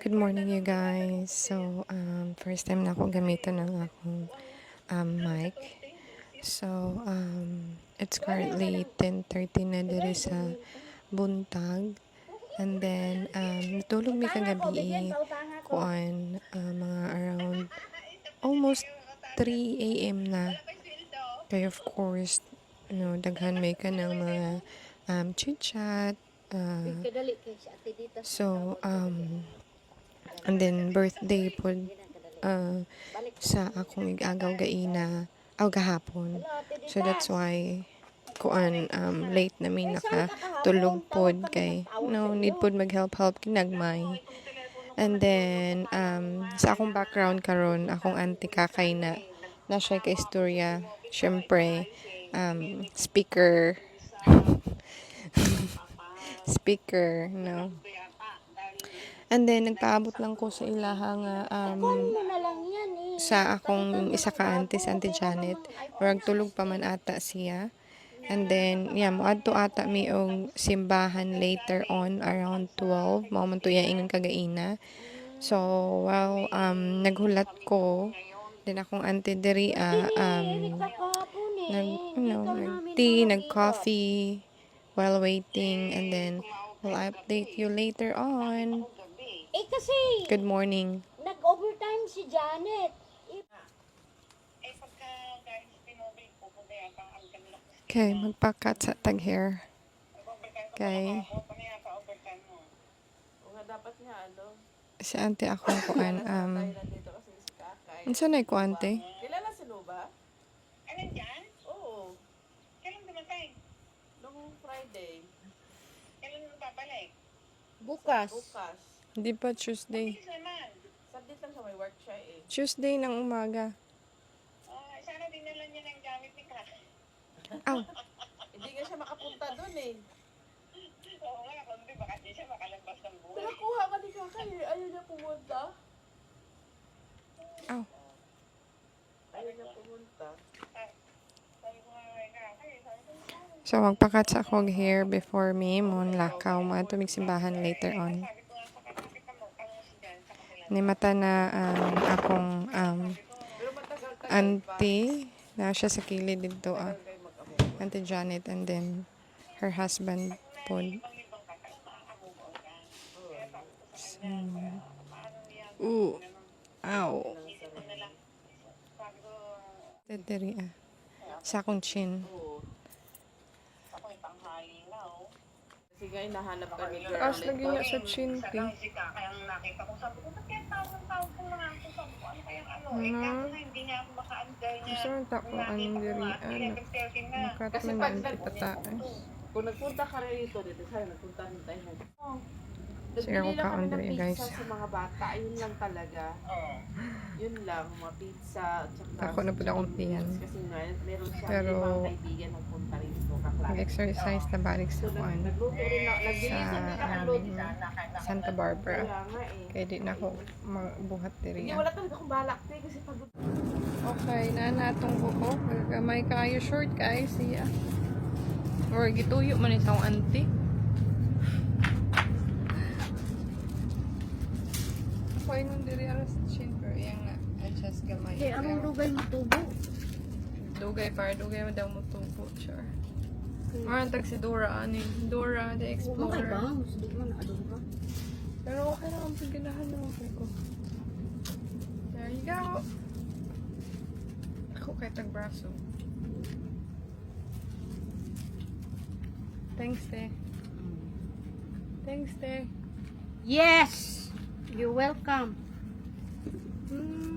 Good morning you guys. So, um, first time na ako gamitan ng akong um, mic. So, um, it's currently 10.30 na diri sa buntag. And then, um, natulog mi kagabi kuan uh, mga around almost 3 a.m. na. Kaya of course, ano, daghan may ka ng mga um, chit-chat, uh. So, um, and then birthday po uh, sa akong igagaw gaina aw gahapon. So that's why kuan um late na mi nakatulog pod kay no need pod mag-help help kinagmay. And then um sa akong background karon akong auntie kakay na na siya ka istorya. Syempre um speaker speaker no And then, nagpaabot lang ko sa ilaha nga um, sa akong isa ka auntie, si Auntie Janet. Murag tulog pa man ata siya. And then, yeah, moadto ata mi og simbahan later on around 12. Mao man to ingon kagaina. So, well, um, naghulat ko. Then akong auntie diri ah, um, nag, you know, nag-tea, nag-coffee while waiting. And then, we'll update you later on. Eh kasi, Good morning. nag-overtime si Janet. Eh, Okay, magpakat sa tag hair. Okay. Si ante akong kuan um Unsa na ko ante? Kilala si Luba? Alin dyan? Oo. Kailan dumatay? Friday. Kailan mo babalik? bukas. Bukas. Hindi pa Tuesday. Bilis naman. Sabit lang siya may work siya eh. Tuesday ng umaga. Ah, sana dinala niya ng gamit ni Kat. Aw, Hindi nga siya makapunta doon eh. Oo nga, kundi baka di siya makalabas ng buhay. Pinakuha ka ni Kakay. Ayaw niya pumunta. aw. Ayaw niya pumunta. Sabi ko nga kay Kakay, sabi ko, So magpakat sa akong hair before me mon lakaw mo ato simbahan later on. sabi ko nga sa kapatid mo, kamo si Jan, sa kapila. Ni mata na um, akong um, auntie na siya sa kilid dito ah. Auntie Janet and then her husband pod. So, ooh, ow. Tadiri ah. Sa akong chin. Oo. Ako yung tanghali na, oh. Kasi nga hinahanap ka ni girl. Taas lagi niya sa chin, Sa P. lang si Kakay ang nakita ko, sabi ko, ba't kaya tawag-tawag ko na ako? Sabi ko, ano kayang ano? Eh, Mhm. kaso na hindi nga ako maka-answer niya. Gusto rin tako Nung ang nakita ko diri nga, ano. 11:30 na. Ang nag- ipataas. Kung nagpunta ka rin dito, dito sana nagpunta rin tayo. Oh. Lang kami kaon diri, pizza guys. sa mga bata. Yun lang talaga. Oo. Yun lang, mga pizza. Tsaka Ako na po akong tiyan. Kasi nga, meron siya Pero- limang kaibigan ng punta rito. Kaklase. Mag-exercise na balik sa kuan. rin Sa, um. Santa Barbara. Kaya eh. Kaya di na ako mabuhat diri. Hindi, wala talaga akong balak te kasi pagod. Okay, na natong buhok. Gamay kayo short kay siya. Or gituyo man itong auntie. Ako yung diri aras chin pero yang na adjust gamay. Eh, anong lugay mo tubo? Dugay para dugay mo daw mo tubo, sure. Maran tag si Dora ani. Dora the Oh my Explorer. God, di mo na ka. Pero okay lang ang paganahan ng okay ko. There you go. Ako kay tag braso. Thanks, te. Thanks, te. Yes! You're welcome. Mm.